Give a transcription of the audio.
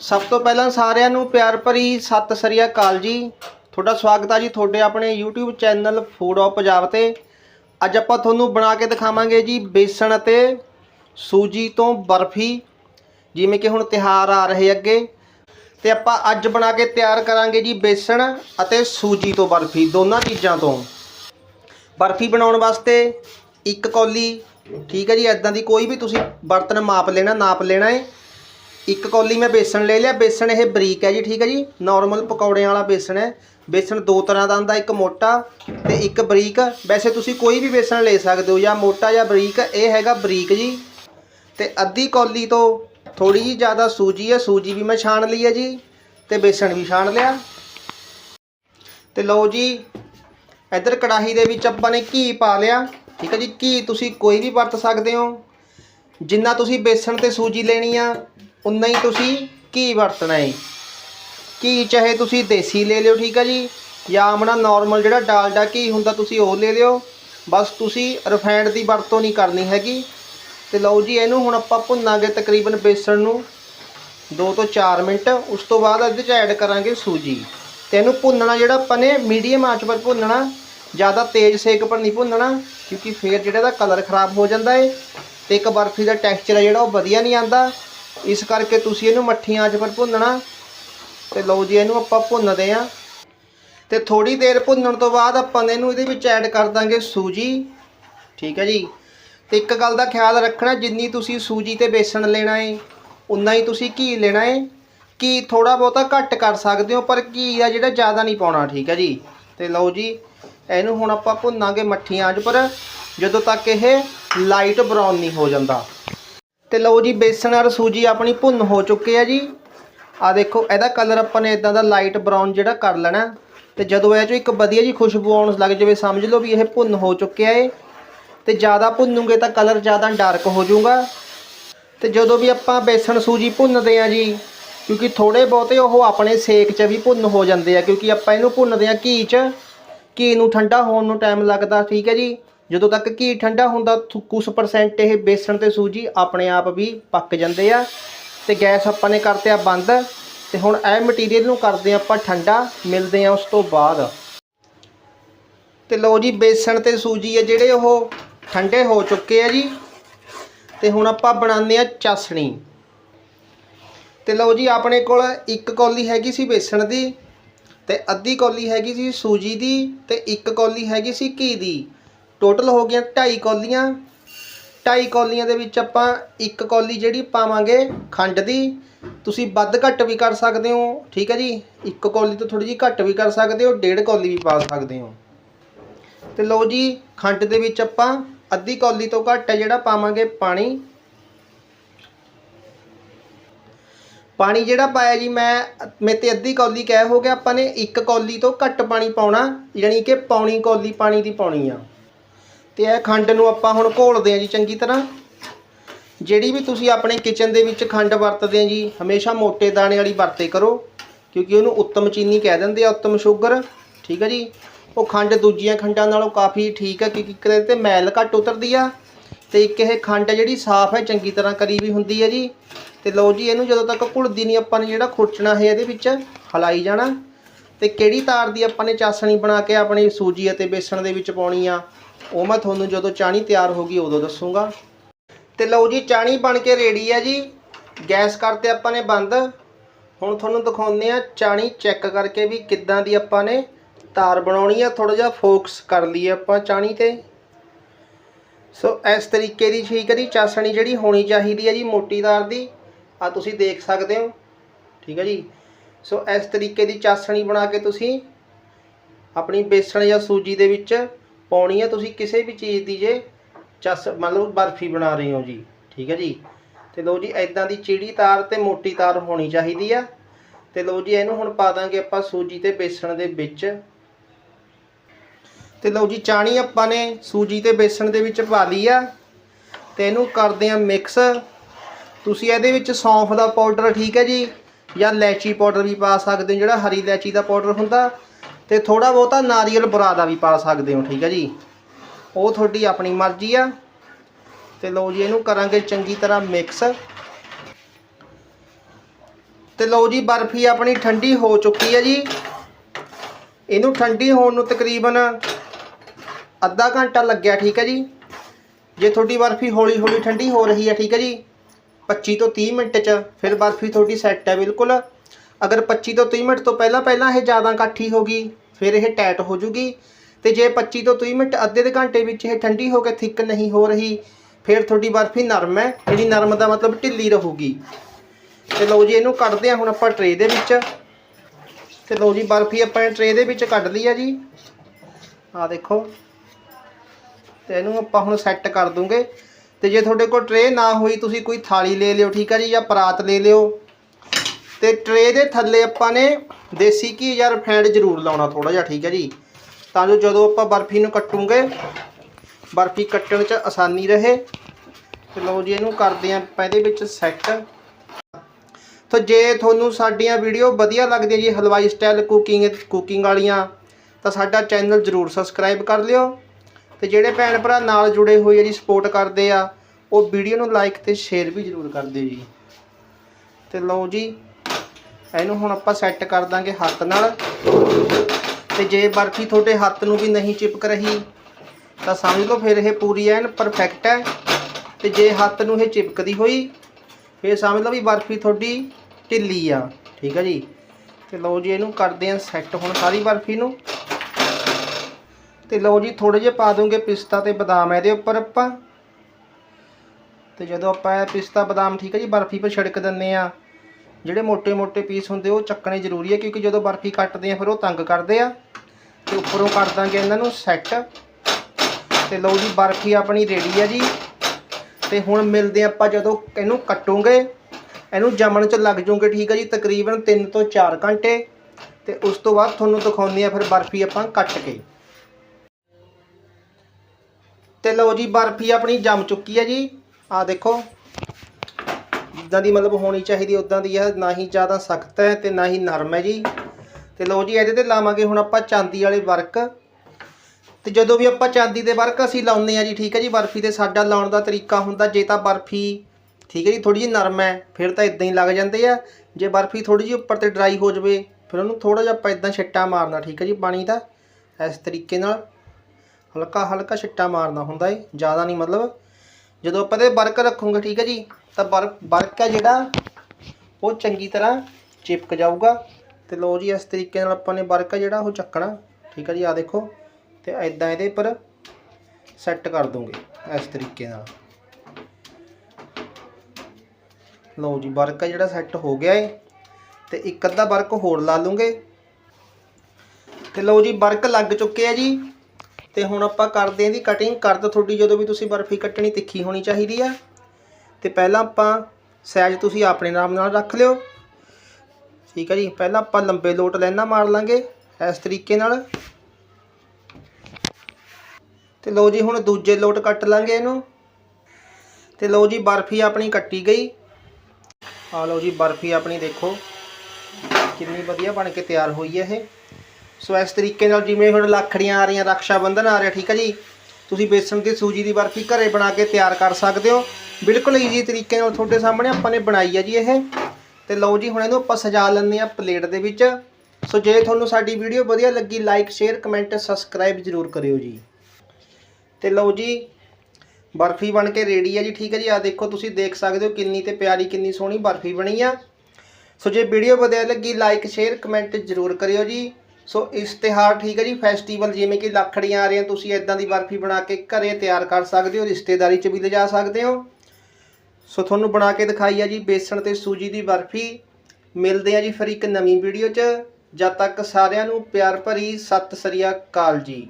ਸਭ ਤੋਂ ਪਹਿਲਾਂ ਸਾਰਿਆਂ ਨੂੰ ਪਿਆਰ ਭਰੀ ਸਤਿ ਸ੍ਰੀ ਅਕਾਲ ਜੀ। ਤੁਹਾਡਾ ਸਵਾਗਤ ਆ ਜੀ ਤੁਹਾਡੇ ਆਪਣੇ YouTube channel food of Punjab ਤੇ। ਅੱਜ ਆਪਾਂ ਤੁਹਾਨੂੰ ਬਣਾ ਕੇ ਦਿਖਾਵਾਂਗੇ ਜੀ ਬੇਸਣ ਅਤੇ ਸੂਜੀ ਤੋਂ ਬਰਫੀ, ਜਿਵੇਂ ਕਿ ਹੁਣ ਤਿਹਾਰ ਆ ਰਹੇ ਅੱਗੇ। ਤੇ ਆਪਾਂ ਅੱਜ ਬਣਾ ਕੇ ਤਿਆਰ ਕਰਾਂਗੇ ਜੀ ਬੇਸਣ ਅਤੇ ਸੂਜੀ ਤੋਂ ਬਰਫੀ, ਦੋਨਾਂ ਚੀਜ਼ਾਂ ਤੋਂ। ਬਰਫੀ ਬਣਾਉਣ ਵਾਸਤੇ ਇੱਕ ਕੌਲੀ, ਠੀਕ ਹੈ ਜੀ ਐਦਾਂ ਦੀ ਕੋਈ ਵੀ ਤੁਸੀਂ ਬਰਤਨ ਮਾਪ ਲੈਣਾ, ਨਾਪ ਲੈਣਾ ਹੈ ਇੱਕ ਕੌਲੀ ਮੈਂ ਬੇਸਣ ਲੈ ਲਿਆ। ਬੇਸਣ ਇਹ ਬਰੀਕ ਹੈ ਜੀ, ਠੀਕ ਹੈ ਜੀ। ਨਾਰਮਲ ਪਕੌੜਿਆਂ ਵਾਲਾ ਬੇਸਣ ਹੈ। ਬੇਸਣ ਦੋ ਤਰ੍ਹਾਂ ਦਾ ਹੁੰਦਾ, ਇੱਕ ਮੋਟਾ ਤੇ ਇੱਕ ਬਰੀਕ। ਵੈਸੇ ਤੁਸੀਂ ਕੋਈ ਵੀ ਬੇਸਣ ਲੈ ਸਕਦੇ ਹੋ, ਜਾਂ ਮੋਟਾ ਜਾਂ ਬਰੀਕ, ਇਹ ਹੈਗਾ ਬਰੀਕ ਜੀ। ਤੇ ਅੱਧੀ ਕੌਲੀ ਤੋਂ ਥੋੜੀ ਜੀ ਜ਼ਿਆਦਾ ਸੂਜੀ ਹੈ। ਸੂਜੀ ਵੀ ਮੈਂ ਛਾਣ ਲਈ ਹੈ ਜੀ ਤੇ ਬੇਸਣ ਵੀ ਛਾਣ ਲਿਆ। ਤੇ ਲਓ ਜੀ, ਇੱਧਰ ਕੜਾਹੀ ਦੇ ਵਿੱਚ ਆਪਾਂ ਨੇ ਘੀ ਪਾ ਲਿਆ। ਠੀਕ ਹੈ ਜੀ, ਘੀ ਤੁਸੀਂ ਕੋਈ ਵੀ ਵਰਤ ਸਕਦੇ ਹੋ। ਜਿੰਨਾ ਤੁਸੀਂ ਬੇਸਣ ਤੇ ਸੂਜੀ ਲੈਣੀ ਆ ਉਨਾ ਹੀ ਤੁਸੀਂ ਘੀ ਵਰਤਣਾ ਹੈ ਘੀ ਚਾਹੇ ਤੁਸੀਂ ਦੇਸੀ ਲੈ ਲਿਓ, ਠੀਕ ਹੈ ਜੀ? ਜਾਂ ਆਪਣਾ ਨਾਰਮਲ ਜਿਹੜਾ ਡਾਲਡਾ ਘੀ ਹੁੰਦਾ ਤੁਸੀਂ ਉਹ ਲੈ ਲਿਓ। ਬਸ ਤੁਸੀਂ ਰਿਫਾਈਨਡ ਦੀ ਵਰਤੋਂ ਨਹੀਂ ਕਰਨੀ ਹੈਗੀ। ਤੇ ਲਓ ਜੀ, ਇਹਨੂੰ ਹੁਣ ਆਪਾਂ ਭੁੰਨਾਂਗੇ ਤਕਰੀਬਨ ਬੇਸਣ ਨੂੰ 2 ਤੋਂ 4 ਮਿੰਟ। ਉਸ ਤੋਂ ਬਾਅਦ ਇਹਦੇ ਚ ਐਡ ਕਰਾਂਗੇ ਸੂਜੀ। ਤੇ ਇਹਨੂੰ ਭੁੰਨਣਾ ਜਿਹੜਾ ਆਪਾਂ ਨੇ ਮੀਡੀਅਮ ਆਂਚ ਪਰ ਭੁੰਨਣਾ, ਜ਼ਿਆਦਾ ਤੇਜ਼ ਸੇਕ ਪਰ ਨਹੀਂ ਭੁੰਨਣਾ, ਕਿਉਂਕਿ ਫੇਰ ਜਿਹੜਾ ਦਾ ਕਲਰ ਖਰਾਬ ਹੋ ਜਾਂਦਾ ਏ। ਤੇ ਇੱਕ ਬਰਫੀ ਦਾ ਟੈਕਸਚਰ ਹੈ ਜਿਹੜਾ, ਉਹ ਵਧੀਆ ਨਹੀਂ ਆਂਦਾ। ਇਸ ਕਰਕੇ ਤੁਸੀਂ ਇਹਨੂੰ ਮੱਠੀ ਆਂਚ ਪਰ ਭੁੰਨਣਾ। ਤੇ ਲਓ ਜੀ, ਇਹਨੂੰ ਆਪਾਂ ਭੁੰਨਦੇ ਆਂ ਤੇ ਥੋੜੀ ਦੇਰ ਭੁੰਨਣ ਤੋਂ ਬਾਅਦ ਆਪਾਂ ਨੇ ਇਹਨੂੰ ਇਹਦੇ ਵਿੱਚ ਐਡ ਕਰ ਦਾਂਗੇ ਸੂਜੀ। ਠੀਕ ਹੈ ਜੀ? ਤੇ ਇੱਕ ਗੱਲ ਦਾ ਖਿਆਲ ਰੱਖਣਾ, ਜਿੰਨੀ ਤੁਸੀਂ ਸੂਜੀ ਤੇ ਬੇਸਣ ਲੈਣਾ ਏ ਉਨਾ ਹੀ ਤੁਸੀਂ ਘੀ ਲੈਣਾ ਹੈ ਘੀ ਥੋੜਾ ਬਹੁਤਾ ਘੱਟ ਕਰ ਸਕਦੇ ਹੋ, ਪਰ ਘੀ ਦਾ ਜਿਹੜਾ ਜ਼ਿਆਦਾ ਨਹੀਂ ਪਾਉਣਾ, ਠੀਕ ਹੈ ਜੀ? ਤੇ ਲਓ ਜੀ, ਇਹਨੂੰ ਹੁਣ ਆਪਾਂ ਭੁੰਨਾਂਗੇ ਮੱਠੀਆਂ ਆਂਚ ਪਰ ਜਦੋਂ ਤੱਕ ਇਹ ਲਾਈਟ ਬਰਾਊਨ ਨਹੀਂ ਹੋ ਜਾਂਦਾ। ਤੇ ਲਓ ਜੀ, ਬੇਸਣ ਔਰ ਸੂਜੀ ਆਪਣੀ ਭੁੰਨ ਹੋ ਚੁੱਕੇ ਆ ਜੀ। ਆ ਦੇਖੋ, ਇਹਦਾ ਕਲਰ ਆਪਾਂ ਨੇ ਇਦਾਂ ਦਾ ਲਾਈਟ ਬਰਾਊਨ ਜਿਹੜਾ ਕਰ ਲੈਣਾ। ਤੇ ਜਦੋਂ ਇਹ ਚੋਂ ਇੱਕ ਵਧੀਆ ਜੀ ਖੁਸ਼ਬੂ ਆਉਣ ਲੱਗ ਜਾਵੇ, ਸਮਝ ਲਓ ਵੀ ਇਹ ਭੁੰਨ ਹੋ ਚੁੱਕਿਆ ਏ। ਤੇ ਜ਼ਿਆਦਾ ਭੁੰਨੂਗੇ ਤਾਂ ਕਲਰ ਜ਼ਿਆਦਾ ਡਾਰਕ ਹੋ ਜਾਊਗਾ। ਤੇ ਜਦੋਂ ਵੀ ਆਪਾਂ ਬੇਸਣ ਸੂਜੀ ਭੁੰਨਦੇ ਆ ਜੀ, ਕਿਉਂਕਿ ਥੋੜੇ ਬਹੁਤੇ ਉਹ ਆਪਣੇ ਸੇਕ 'ਚ ਵੀ ਭੁੰਨ ਹੋ ਜਾਂਦੇ ਆ, ਕਿਉਂਕਿ ਆਪਾਂ ਇਹਨੂੰ ਭੁੰਨਦੇ ਆ ਘੀ 'ਚ। ਘੀ ਨੂੰ ਠੰਡਾ ਹੋਣ ਨੂੰ ਟਾਈਮ ਲੱਗਦਾ, ਠੀਕ ਹੈ ਜੀ। ਜਦੋਂ ਤੱਕ ਘੀ ਠੰਡਾ ਹੁੰਦਾ ਥੁ- ਕੁਛ ਪਰਸੈਂਟ ਇਹ ਬੇਸਣ ਤੇ ਸੂਜੀ ਆਪਣੇ ਆਪ ਵੀ ਪੱਕ ਜਾਂਦੇ ਆ ਤੇ ਗੈਸ ਆਪਾਂ ਨੇ ਕਰਤੇ ਆ ਬੰਦ ਤੇ ਹੁਣ ਇਹ ਮਟੀਰੀਅਲ ਨੂੰ ਕਰਦੇ ਆ ਆਪਾਂ ਠੰਡਾ, ਮਿਲਦੇ ਆ ਉਸ ਤੋਂ ਬਾਅਦ। ਤੇ ਲਓ ਜੀ, ਬੇਸਣ ਤੇ ਸੂਜੀ ਆ ਜਿਹੜੇ ਉਹ ਠੰਡੇ ਹੋ ਚੁੱਕੇ ਆ ਜੀ। ਤੇ ਹੁਣ ਆਪਾਂ ਬਣਾਉਂਦੇ ਆ ਚਾਸਣੀ। ਤੇ ਲਓ ਜੀ, ਆਪਣੇ ਕੋਲ ਇੱਕ ਕੌਲੀ ਹੈਗੀ ਸੀ ਬੇਸਣ ਦੀ ਤੇ ਅੱਧੀ ਕੌਲੀ ਹੈਗੀ ਸੀ ਸੂਜੀ ਦੀ ਤੇ ਇੱਕ ਕੌਲੀ ਹੈਗੀ ਸੀ ਘੀ ਦੀ। ਟੋਟਲ ਹੋ ਗਈਆਂ 2.5 ਕੌਲੀਆਂ। 2.5 ਕੌਲੀਆਂ ਦੇ ਵਿੱਚ ਆਪਾਂ ਇੱਕ ਕੌਲੀ ਜਿਹੜੀ ਪਾਵਾਂਗੇ ਖੰਡ ਦੀ। ਤੁਸੀਂ ਵੱਧ ਘੱਟ ਵੀ ਕਰ ਸਕਦੇ ਹੋ, ਠੀਕ ਹੈ ਜੀ? ਇੱਕ ਕੌਲੀ ਤੋਂ ਥੋੜੀ ਜਿਹੀ ਘੱਟ ਵੀ ਕਰ ਸਕਦੇ ਹੋ, ਡੇਢ ਕੌਲੀ ਵੀ ਪਾ ਸਕਦੇ ਹੋ। ਤੇ ਲਓ ਜੀ, ਖੰਡ ਦੇ ਵਿੱਚ ਆਪਾਂ ਅੱਧੀ ਕੌਲੀ ਤੋਂ ਘੱਟ ਹੈ ਜਿਹੜਾ ਪਾਵਾਂਗੇ ਪਾਣੀ। ਪਾਣੀ ਜਿਹੜਾ ਪਾਇਆ ਜੀ, ਮੈਂ ਮੇਰੇ ਤੇ ਅੱਧੀ ਕੌਲੀ ਕਹਿ ਹੋ ਗਿਆ, ਆਪਾਂ ਨੇ ਇੱਕ ਕੌਲੀ ਤੋਂ ਘੱਟ ਪਾਣੀ ਪਾਉਣਾ, ਯਾਨੀ ਕਿ ਪੌਣੀ ਕੌਲੀ ਪਾਣੀ ਦੀ ਪਾਉਣੀ ਆ। ਤੇ ਇਹ ਖੰਡ ਨੂੰ ਆਪਾਂ ਹੁਣ ਘੋਲਦੇ ਹਾਂ ਜੀ ਚੰਗੀ ਤਰ੍ਹਾਂ। ਜਿਹੜੀ ਵੀ ਤੁਸੀਂ ਆਪਣੇ ਕਿਚਨ ਦੇ ਵਿੱਚ ਖੰਡ ਵਰਤਦੇ ਆ ਜੀ, ਹਮੇਸ਼ਾ ਮੋٹے ਦਾਣੇ ਵਾਲੀ ਵਰਤੇ ਕਰੋ, ਕਿਉਂਕਿ ਉਹਨੂੰ ਉੱਤਮ ਚੀਨੀ ਕਹਿ ਦਿੰਦੇ ਆ, ਉੱਤਮ ਸ਼ੂਗਰ। ਠੀਕ ਹੈ ਜੀ? ਉਹ ਖੰਡ ਦੂਜੀਆਂ ਖੰਡਾਂ ਨਾਲੋਂ ਕਾਫੀ ਠੀਕ ਹੈ ਕਿਉਂਕਿ ਇੱਕ ਤੇ ਮੈਲ ਘੱਟ ਉਤਰਦੀ ਆ, ਤੇ ਇੱਕ ਇਹ ਖੰਡ ਜਿਹੜੀ ਸਾਫ਼ ਹੈ, ਚੰਗੀ ਤਰ੍ਹਾਂ ਕਰੀ ਵੀ ਹੁੰਦੀ ਹੈ ਜੀ। ਤੇ ਲਓ ਜੀ, ਇਹਨੂੰ ਜਦੋਂ ਤੱਕ ਘੁਲਦੀ ਨਹੀਂ, ਆਪਾਂ ਨੇ ਜਿਹੜਾ ਖੁਰਚਣਾ ਹੈ ਇਹਦੇ ਵਿੱਚ, ਹਲਾਈ ਜਾਣਾ। ਤੇ ਕਿਹੜੀ ਤਾਰ ਦੀ ਆਪਾਂ ਨੇ ਚਾਸਣੀ ਬਣਾ ਕੇ ਆਪਣੀ ਸੂਜੀ ਅਤੇ ਬੇਸਣ ਦੇ ਵਿੱਚ ਪਾਉਣੀ ਆ ਉਹ ਮੈਂ ਤੁਹਾਨੂੰ ਜਦੋਂ ਚਾਣੀ ਤਿਆਰ ਹੋ ਗਈ ਉਦੋਂ ਦੱਸੂਗਾ। ਤੇ ਲਓ ਜੀ, ਚਾਣੀ ਬਣ ਕੇ ਰੈਡੀ ਆ ਜੀ। ਗੈਸ ਕਰਤੇ ਆਪਾਂ ਨੇ ਬੰਦ। ਹੁਣ ਤੁਹਾਨੂੰ ਦਿਖਾਉਂਦੇ ਆ ਚਾਣੀ ਚੈੱਕ ਕਰਕੇ ਵੀ ਕਿੱਦਾਂ ਦੀ ਆਪਾਂ ਨੇ ਤਾਰ ਬਣਾਉਣੀ ਆ। ਥੋੜਾ ਜਿਹਾ ਫੋਕਸ ਕਰ ਲਈਏ ਆਪਾਂ ਚਾਣੀ ਤੇ। ਸੋ ਇਸ ਤਰੀਕੇ ਦੀ ਠੀਕ ਹੈ ਜੀ, ਚਾਸਣੀ ਜਿਹੜੀ ਹੋਣੀ ਚਾਹੀਦੀ ਹੈ ਜੀ ਮੋਟੀ ਤਾਰ ਦੀ। ਆ ਤੁਸੀਂ ਦੇਖ ਸਕਦੇ ਹੋ। ਠੀਕ ਹੈ ਜੀ। ਸੋ ਇਸ ਤਰੀਕੇ ਦੀ ਚਾਸਣੀ ਬਣਾ ਕੇ ਤੁਸੀਂ ਆਪਣੀ ਬੇਸਣ ਜਾਂ ਸੂਜੀ ਦੇ ਵਿੱਚ ਪਾਉਣੀ ਹੈ, ਤੁਸੀਂ ਕਿਸੇ ਵੀ ਚੀਜ਼ ਦੀ ਜੇ ਚਸ, ਮਤਲਬ ਬਰਫੀ ਬਣਾ ਰਹੇ ਹੋ ਜੀ, ਠੀਕ ਹੈ ਜੀ। ਤੇ ਲਓ ਜੀ ਐਦਾਂ ਦੀ ਚੀੜੀ ਤਾਰ ਤੇ ਮੋਟੀ ਤਾਰ ਹੋਣੀ ਚਾਹੀਦੀ ਆ। ਤੇ ਲਓ ਜੀ, ਇਹਨੂੰ ਹੁਣ ਪਾ ਦਾਂਗੇ ਆਪਾਂ ਸੂਜੀ ਤੇ ਬੇਸਣ ਦੇ ਵਿੱਚ। ਤੇ ਲਓ ਜੀ, ਚਾਣੀ ਆਪਾਂ ਨੇ ਸੂਜੀ ਤੇ ਬੇਸਣ ਦੇ ਵਿੱਚ ਪਾ ਲਈ ਆ। ਤੇ ਇਹਨੂੰ ਕਰਦੇ ਆ ਮਿਕਸ। ਤੁਸੀਂ ਇਹਦੇ ਵਿੱਚ ਸੌਂਫ ਦਾ ਪਾਊਡਰ, ਠੀਕ ਹੈ ਜੀ, ਜਾਂ ਇਲਾਇਚੀ ਪਾਊਡਰ ਵੀ ਪਾ ਸਕਦੇ ਹੋ, ਜਿਹੜਾ ਹਰੀ ਇਲਾਇਚੀ ਦਾ ਪਾਊਡਰ ਹੁੰਦਾ। ਤੇ ਥੋੜਾ ਬਹੁਤਾ ਨਾਰੀਅਲ ਬੁਰਾ ਦਾ ਵੀ ਪਾ ਸਕਦੇ ਹੋ, ਠੀਕ ਹੈ ਜੀ। ਉਹ ਤੁਹਾਡੀ ਆਪਣੀ ਮਰਜ਼ੀ ਆ। ਤੇ ਲਓ ਜੀ, ਇਹਨੂੰ ਕਰਾਂਗੇ ਚੰਗੀ ਤਰ੍ਹਾਂ ਮਿਕਸ ਤੇ ਲਓ ਜੀ, ਬਰਫੀ ਆਪਣੀ ਠੰਡੀ ਹੋ ਚੁੱਕੀ ਹੈ ਜੀ। ਇਹਨੂੰ ਠੰਡੀ ਹੋਣ ਨੂੰ ਤਕਰੀਬਨ ਅੱਧਾ ਘੰਟਾ ਲੱਗਿਆ, ਠੀਕ ਹੈ ਜੀ। ਜੇ ਤੁਹਾਡੀ ਬਰਫੀ ਹੌਲੀ ਹੌਲੀ ਠੰਡੀ ਹੋ ਰਹੀ ਹੈ, ਠੀਕ ਹੈ ਜੀ 25 ਤੋਂ 30 ਮਿੰਟ ਚ ਫਿਰ ਬਰਫੀ ਤੁਹਾਡੀ ਸੈੱਟ ਹੈ, ਬਿਲਕੁਲ। ਅਗਰ 25 ਤੋਂ 30 ਮਿੰਟ ਤੋਂ ਪਹਿਲਾਂ ਪਹਿਲਾਂ ਇਹ ਜ਼ਿਆਦਾ ਇਕੱਠੀ ਹੋ ਗਈ, ਫਿਰ ਇਹ ਟਾਈਟ ਹੋ ਜੂਗੀ। ਤੇ ਜੇ 25 ਤੋਂ 30 ਮਿੰਟ ਅੱਧੇ ਦੇ ਘੰਟੇ ਵਿੱਚ ਇਹ ਠੰਡੀ ਹੋ ਕੇ ਥਿੱਕ ਨਹੀਂ ਹੋ ਰਹੀ, ਫਿਰ ਤੁਹਾਡੀ ਬਰਫੀ ਨਰਮ ਹੈ, ਜਿਹੜੀ ਨਰਮ ਦਾ ਮਤਲਬ ਢਿੱਲੀ ਰਹੂਗੀ। ਤੇ ਲਓ ਜੀ, ਇਹਨੂੰ ਕੱਢਦੇ ਹਾਂ ਹੁਣ ਆਪਾਂ ਟਰੇ ਦੇ ਵਿੱਚ। ਤੇ ਲਓ ਜੀ, ਬਰਫੀ ਆਪਾਂ ਨੇ ਟਰੇ ਦੇ ਵਿੱਚ ਕੱਢ ਲਈ ਆ ਜੀ। ਆ ਦੇਖੋ। ਤੇ ਇਹਨੂੰ ਆਪਾਂ ਹੁਣ ਸੈੱਟ ਕਰ ਦੂੰਗੇ। ਤੇ ਜੇ ਤੁਹਾਡੇ ਕੋਲ ਟਰੇ ਨਾ ਹੋਈ, ਤੁਸੀਂ ਕੋਈ ਥਾਲੀ ਲੈ ਲਿਓ, ਠੀਕ ਆ ਜੀ, ਜਾਂ ਪਰਾਤ ਲੈ ਲਿਓ। ਤੇ ਟਰੇ ਦੇ ਥੱਲੇ ਆਪਾਂ ਨੇ ਦੇਸੀ ਘੀ ਜਾਂ ਰਿਫਾਈਂਡ ਜ਼ਰੂਰ ਲਾਉਣਾ ਥੋੜਾ ਜਿਹਾ, ਠੀਕ ਹੈ ਜੀ। ਤਾਂ ਜੋ ਜਦੋਂ ਆਪਾਂ ਬਰਫੀ ਨੂੰ ਕੱਟੂਗੇ, ਬਰਫੀ ਕੱਟਣ 'ਚ ਆਸਾਨੀ ਰਹੇ। ਤੇ ਲਓ ਜੀ, ਇਹਨੂੰ ਕਰਦੇ ਆਂ ਆਪਾਂ ਇਹਦੇ ਵਿੱਚ ਸੈੱਟ ਤਾਂ ਜੇ ਤੁਹਾਨੂੰ ਸਾਡੀਆਂ ਵੀਡੀਓ ਵਧੀਆ ਲੱਗਦੀਆਂ ਜੀ, ਹਲਵਾਈ ਸਟਾਈਲ ਕੁਕਿੰਗ ਕੁਕਿੰਗ ਵਾਲੀਆਂ, ਤਾਂ ਸਾਡਾ ਚੈਨਲ ਜ਼ਰੂਰ ਸਬਸਕ੍ਰਾਈਬ ਕਰ ਲਿਓ। ਤੇ ਜਿਹੜੇ ਭੈਣ ਭਰਾ ਨਾਲ ਜੁੜੇ ਹੋਏ ਆ ਜੀ ਸਪੋਰਟ ਕਰਦੇ ਆ, ਉਹ ਵੀਡੀਓ ਨੂੰ ਲਾਈਕ ਤੇ ਸ਼ੇਅਰ ਵੀ ਜ਼ਰੂਰ ਕਰ ਦਿਓ ਜੀ। ਤੇ ਲਓ ਜੀ ਇਹਨੂੰ ਹੁਣ ਆਪਾਂ ਸੈੱਟ ਕਰ ਦਾਂਗੇ ਹੱਥ ਨਾਲ। ਤੇ ਜੇ ਬਰਫੀ ਤੁਹਾਡੇ ਹੱਥ ਨੂੰ ਵੀ ਨਹੀਂ ਚਿਪਕ ਰਹੀ, ਤਾਂ ਸਮਝ ਲਓ ਫਿਰ ਇਹ ਪੂਰੀ ਐਨ ਪਰਫੈਕਟ ਹੈ। ਤੇ ਜੇ ਹੱਥ ਨੂੰ ਇਹ ਚਿਪਕਦੀ ਹੋਈ, ਫਿਰ ਸਮਝ ਲਓ ਵੀ ਬਰਫੀ ਤੁਹਾਡੀ ਢਿੱਲੀ ਆ। ਠੀਕ ਹੈ ਜੀ? ਤੇ ਲਓ ਜੀ ਇਹਨੂੰ ਕਰਦੇ ਆਂ ਸੈੱਟ ਹੁਣ ਸਾਰੀ ਬਰਫੀ ਨੂੰ। ਤੇ ਲਓ ਜੀ ਥੋੜੇ ਜਿਹੇ ਪਾ ਦੂੰਗੇ ਪਿਸਤਾ ਤੇ ਬਦਾਮ ਇਹਦੇ ਉੱਪਰ ਆਪਾਂ। ਤੇ ਜਦੋਂ ਆਪਾਂ ਇਹ ਪਿਸਤਾ ਬਦਾਮ ਠੀਕ ਹੈ ਜੀ, ਬਰਫੀ 'ਤੇ ਛਿੜਕ ਦਿੰਨੇ ਆ। ਜਿਹੜੇ ਮੋਟੇ ਮੋਟੇ ਪੀਸ ਹੁੰਦੇ ਉਹ ਚੱਕਣੇ ਜ਼ਰੂਰੀ ਹੈ ਕਿਉਂਕਿ ਜਦੋਂ ਬਰਫੀ ਕੱਟਦੇ ਆ, ਫਿਰ ਉਹ ਤੰਗ ਕਰਦੇ ਆ। ਤੇ ਉੱਪਰੋਂ ਕਰ ਦਾਂਗੇ ਇਹਨਾਂ ਨੂੰ ਸੈੱਟ ਤੇ ਲਓ ਜੀ, ਬਰਫੀ ਆਪਣੀ ਰੈਡੀ ਆ ਜੀ। ਤੇ ਹੁਣ ਮਿਲਦੇ ਆਪਾਂ ਜਦੋਂ ਇਹਨੂੰ ਕੱਟੂਗੇ। ਇਹਨੂੰ ਜੰਮਣ 'ਚ ਲੱਗ ਜੂਗੇ ਠੀਕ ਆ ਜੀ, ਤਕਰੀਬਨ 3 ਤੋਂ 4 ਘੰਟੇ। ਤੇ ਉਸ ਤੋਂ ਬਾਅਦ ਤੁਹਾਨੂੰ ਦਿਖਾਉਂਦੇ ਆ ਫਿਰ ਬਰਫੀ ਆਪਾਂ ਕੱਟ ਕੇ। ਤੇ ਲਓ ਜੀ, ਬਰਫੀ ਆਪਣੀ ਜੰਮ ਚੁੱਕੀ ਹੈ ਜੀ। ਆ ਦੇਖੋ। ਜਿੱਦਾਂ ਦੀ ਮਤਲਬ ਹੋਣੀ ਚਾਹੀਦੀ ਉਦਾਂ ਦੀ ਆ, ਨਾ ਹੀ ਜ਼ਿਆਦਾ ਸਖਤ ਹੈ ਤੇ ਨਾ ਹੀ ਨਰਮ ਹੈ ਜੀ। ਤੇ ਲਓ ਜੀ, ਇਹਦੇ ਤੇ ਲਾਵਾਂਗੇ ਹੁਣ ਆਪਾਂ ਚਾਂਦੀ ਵਾਲੇ ਵਰਕ। ਤੇ ਜਦੋਂ ਵੀ ਆਪਾਂ ਚਾਂਦੀ ਦੇ ਵਰਕ ਅਸੀਂ ਲਾਉਂਦੇ ਆ ਜੀ, ਠੀਕ ਹੈ ਜੀ, ਬਰਫੀ ਤੇ ਸਾਡਾ ਲਾਉਣ ਦਾ ਤਰੀਕਾ ਹੁੰਦਾ, ਜੇ ਤਾਂ ਬਰਫੀ, ਠੀਕ ਹੈ ਜੀ ਥੋੜੀ ਜਿਹੀ ਨਰਮ ਹੈ, ਫਿਰ ਤਾਂ ਇਦਾਂ ਹੀ ਲੱਗ ਜਾਂਦੇ ਆ। ਜੇ ਬਰਫੀ ਥੋੜੀ ਜਿਹੀ ਉੱਪਰ ਤੇ ਡਰਾਈ ਹੋ ਜਾਵੇ, ਫਿਰ ਉਹਨੂੰ ਥੋੜਾ ਜਿਹਾ ਆਪਾਂ ਇਦਾਂ ਛਿੱਟਾ ਮਾਰਨਾ, ਠੀਕ ਹੈ ਜੀ, ਪਾਣੀ ਦਾ, ਇਸ ਤਰੀਕੇ ਨਾਲ। ਹਲਕਾ ਹਲਕਾ ਛਿੱਟਾ ਮਾਰਨਾ ਹੁੰਦਾ ਏ, ਜ਼ਿਆਦਾ ਨਹੀਂ ਮਤਲਬ। ਜਦੋਂ ਆਪਾਂ ਤੇ ਵਰਕ ਰੱਖੂਗੇ, ਠੀਕ ਹੈ ਜੀ, ਤਾਂ ਬਰ ਵਰਕ ਹੈ ਜਿਹੜਾ, ਉਹ ਚੰਗੀ ਤਰ੍ਹਾਂ ਚਿਪਕ ਜਾਊਗਾ। ਤੇ ਲਓ ਜੀ, ਇਸ ਤਰੀਕੇ ਨਾਲ ਆਪਾਂ ਨੇ ਵਰਕ ਹੈ ਜਿਹੜਾ, ਉਹ ਚੱਕਣਾ, ਠੀਕ ਹੈ ਜੀ ਆ ਦੇਖੋ। ਤੇ ਐਦਾਂ ਇਹਦੇ ਉੱਪਰ ਸੈੱਟ ਕਰ ਦੋਗੇ, ਇਸ ਤਰੀਕੇ ਨਾਲ। ਲਓ ਜੀ, ਵਰਕ ਹੈ ਜਿਹੜਾ ਸੈੱਟ ਹੋ ਗਿਆ ਏ। ਤੇ ਇੱਕ ਅੱਧਾ ਵਰਕ ਹੋਰ ਲਾ ਲੂੰਗੇ। ਤੇ ਲਓ ਜੀ, ਵਰਕ ਲੱਗ ਚੁੱਕੇ ਆ ਜੀ। ਤੇ ਹੁਣ ਆਪਾਂ ਕਰਦੇ ਆਂ ਦੀ ਕਟਿੰਗ ਕਰ ਦੋ ਤੁਹਾਡੀ ਜਦੋਂ ਵੀ ਤੁਸੀਂ ਬਰਫੀ ਕੱਟਣੀ ਤਿੱਖੀ ਹੋਣੀ ਚਾਹੀਦੀ ਆ। ਤੇ ਪਹਿਲਾਂ ਆਪਾਂ ਸਾਈਜ਼ ਤੁਸੀਂ ਆਪਣੇ ਨਾਮ ਨਾਲ ਰੱਖ ਲਿਓ। ਠੀਕ ਹੈ ਜੀ, ਪਹਿਲਾਂ ਆਪਾਂ ਲੰਬੇ ਲੋਟ ਲੈਣਾ ਮਾਰ ਲਾਂਗੇ ਇਸ ਤਰੀਕੇ ਨਾਲ। ਤੇ ਲਓ ਜੀ, ਹੁਣ ਦੂਜੇ ਲੋਟ ਕੱਟ ਲਾਂਗੇ ਇਹਨੂੰ। ਤੇ ਲਓ ਜੀ, ਬਰਫੀ ਆਪਣੀ ਕੱਟੀ ਗਈ। ਆ ਲਓ ਜੀ, ਬਰਫੀ ਆਪਣੀ ਦੇਖੋ। ਕਿੰਨੀ ਵਧੀਆ ਬਣ ਕੇ ਤਿਆਰ ਹੋਈ ਹੈ ਇਹ। ਸੋ ਇਸ ਤਰੀਕੇ ਨਾਲ ਜਿਵੇਂ ਹੁਣ ਲੱਖੜੀਆਂ ਆ ਰਹੀਆਂ ਰਕਸ਼ਾ ਬੰਧਨ ਆ ਰਿਹਾ, ਠੀਕ ਹੈ ਜੀ? ਤੁਸੀਂ ਬੇਸਣ ਦੀ ਸੂਜੀ ਦੀ ਬਰਫੀ ਘਰੇ ਬਣਾ ਕੇ ਤਿਆਰ ਕਰ ਸਕਦੇ ਹੋ। ਬਿਲਕੁਲ ਈਜ਼ੀ ਤਰੀਕੇ ਨਾਲ ਤੁਹਾਡੇ ਸਾਹਮਣੇ ਆਪਾਂ ਨੇ ਬਣਾਈ ਹੈ ਜੀ ਇਹ। ਤੇ ਲਓ ਜੀ, ਹੁਣ ਇਹਨੂੰ ਆਪਾਂ ਸਜਾ ਲੈਂਦੇ ਆ ਪਲੇਟ ਦੇ ਵਿੱਚ। ਸੋ ਜੇ ਤੁਹਾਨੂੰ ਸਾਡੀ ਵੀਡੀਓ ਵਧੀਆ ਲੱਗੀ ਲਾਈਕ ਸ਼ੇਅਰ ਕਮੈਂਟ ਸਬਸਕ੍ਰਾਈਬ ਜ਼ਰੂਰ ਕਰਿਓ ਜੀ। ਤੇ ਲਓ ਜੀ, ਬਰਫੀ ਬਣ ਕੇ ਰੈਡੀ ਹੈ ਜੀ, ਠੀਕ ਹੈ ਜੀ? ਆ ਦੇਖੋ, ਤੁਸੀਂ ਦੇਖ ਸਕਦੇ ਹੋ ਕਿੰਨੀ ਤੇ ਪਿਆਰੀ, ਕਿੰਨੀ ਸੋਹਣੀ ਬਰਫੀ ਬਣੀ ਆ। ਸੋ ਜੇ ਵੀਡੀਓ ਵਧੀਆ ਲੱਗੀ ਲਾਈਕ ਸ਼ੇਅਰ ਕਮੈਂਟ ਜ਼ਰੂਰ ਕਰਿਓ ਜੀ। ਸੋ ਇਸ਼ਤਿਉਾਰ ਠੀਕ ਹੈ ਜੀ ਫੈਸਟੀਵਲ ਜਿਵੇਂ ਕਿ ਲੱਖੜੀਆਂ ਆ ਰਹੀਆਂ, ਤੁਸੀਂ ਇਦਾਂ ਦੀ ਬਰਫੀ ਬਣਾ ਕੇ ਘਰੇ ਤਿਆਰ ਕਰ ਸਕਦੇ ਹੋ, ਰਿਸ਼ਤੇਦਾਰੀ 'ਚ ਵੀ ਲਿਜਾ ਸਕਦੇ ਹੋ। ਸੋ ਤੁਹਾਨੂੰ ਬਣਾ ਕੇ ਦਿਖਾਈ ਆ ਜੀ, ਬੇਸਣ ਤੇ ਸੂਜੀ ਦੀ ਬਰਫੀ। ਮਿਲਦੇ ਆ ਜੀ ਫਿਰ ਇੱਕ ਨਵੀਂ ਵੀਡੀਓ 'ਚ। ਜਦ ਤੱਕ ਸਾਰਿਆਂ ਨੂੰ ਪਿਆਰ ਭਰੀ ਸਤਿ ਸ੍ਰੀ ਅਕਾਲ ਜੀ।